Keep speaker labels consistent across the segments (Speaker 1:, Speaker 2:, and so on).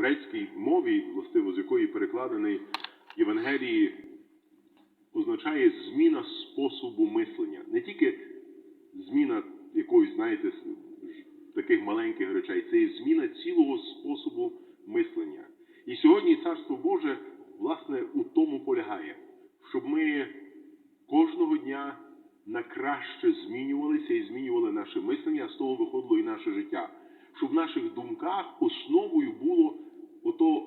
Speaker 1: грецькій мові, властиво з якої перекладений Євангелії, означає зміна способу мислення. Не тільки зміна якоїсь, знаєте, таких маленьких речей, це і зміна цілого способу мислення. І сьогодні Царство Боже, власне, у тому полягає, щоб ми кожного дня на краще змінювалися і змінювали наше мислення, а з того виходило і наше життя. Щоб в наших думках основою було ото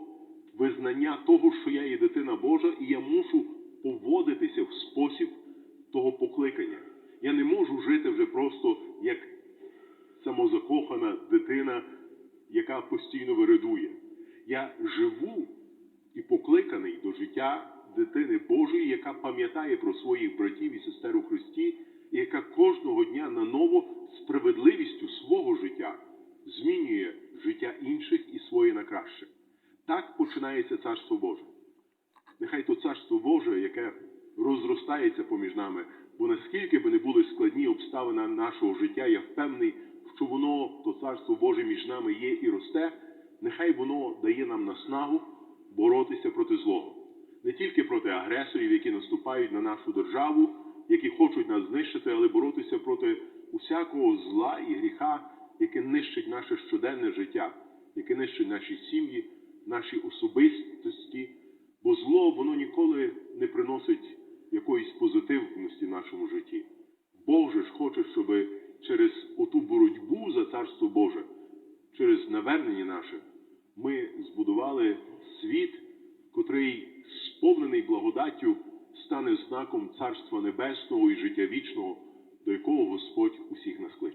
Speaker 1: визнання того, що я є дитина Божа, і я мушу поводитися в спосіб того покликання. Я не можу жити вже просто як самозакохана дитина, яка постійно виридує. Я живу і покликаний до життя дитини Божої, яка пам'ятає про своїх братів і сестер у Христі, і яка кожного дня наново справедливістю свого життя змінює життя інших і своє на краще. Так починається Царство Боже. Нехай то Царство Боже, яке розростається поміж нами, бо наскільки би не були складні обставини нашого життя, я впевнений, що воно, то Царство Боже між нами є і росте, нехай воно дає нам наснагу боротися проти злого. Не тільки проти агресорів, які наступають на нашу державу, які хочуть нас знищити, але боротися проти усякого зла і гріха, яке нищить наше щоденне життя, яке нищить наші сім'ї, наші особистості, бо зло воно ніколи не приносить якоїсь позитивності в нашому житті. Бог же ж хоче, щоб через оту боротьбу за Царство Боже, через навернення наше, ми збудували світ, котрий сповнений благодаттю стане знаком Царства Небесного і життя вічного, до якого Господь усіх нас кличе.